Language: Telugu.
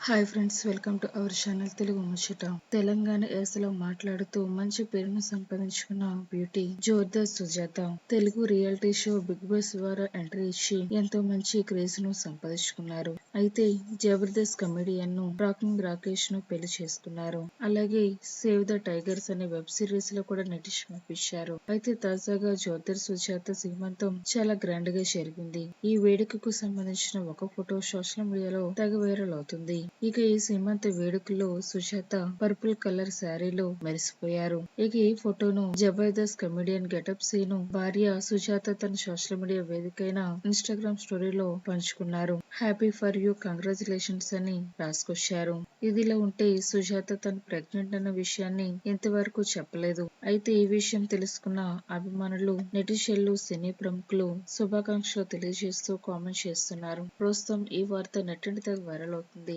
Hi friends welcome to our channel Telugu Muchata. Telangana యాసలో మాట్లాడుతూ మంచి పేరును సంపాదించుకున్న beauty Jordar Sujatha. Telugu reality show Bigg Boss ద్వారా ఎంట్రీ ఇచ్చి ఎంతో మంచి క్రేజ్ను సంపాదించుకున్నారు. అయితే జబర్దస్త్ కమెడియన్ను రాకింగ్ రాకేష్ను పెళ్ళి చేసుకున్నారు. అలాగే సేవ్ ద టైగర్స్ అనే వెబ్ సిరీస్లో కూడా నటించి పంపించారు. అయితే తాజాగా జోర్దార్ సుజాత శ్రీమంతం చాలా గ్రాండ్గా జరిగింది. ఈ వేడుకకు సంబంధించిన ఒక ఫోటో సోషల్ మీడియాలో తెగ వైరల్ అవుతుంది. ఇక ఈ సీమంత వేడుకలో సుజాత పర్పుల్ కలర్ శారీలో మెరిసిపోయారు. ఇక ఈ ఫోటోను జబర్దస్త్ కమెడియన్ గెటప్ సీను భార్య సుజాత తన సోషల్ మీడియా వేదికైన ఇన్స్టాగ్రామ్ స్టోరీలో పంచుకున్నారు. హ్యాపీ ఫర్ యూ కంగ్రాచులేషన్స్ అని రాసుకొచ్చారు. ఇదిలా ఉంటే సుజాత తను ప్రెగ్నెంట్ అన్న విషయాన్ని ఇంతవరకు చెప్పలేదు. అయితే ఈ విషయం తెలుసుకున్న అభిమానులు నెటిషన్లు సినీ ప్రముఖులు శుభాకాంక్షలు తెలియజేస్తూ కామెంట్ చేస్తున్నారు. ప్రస్తుతం ఈ వార్త నెట్టింటి వైరల్ అవుతుంది.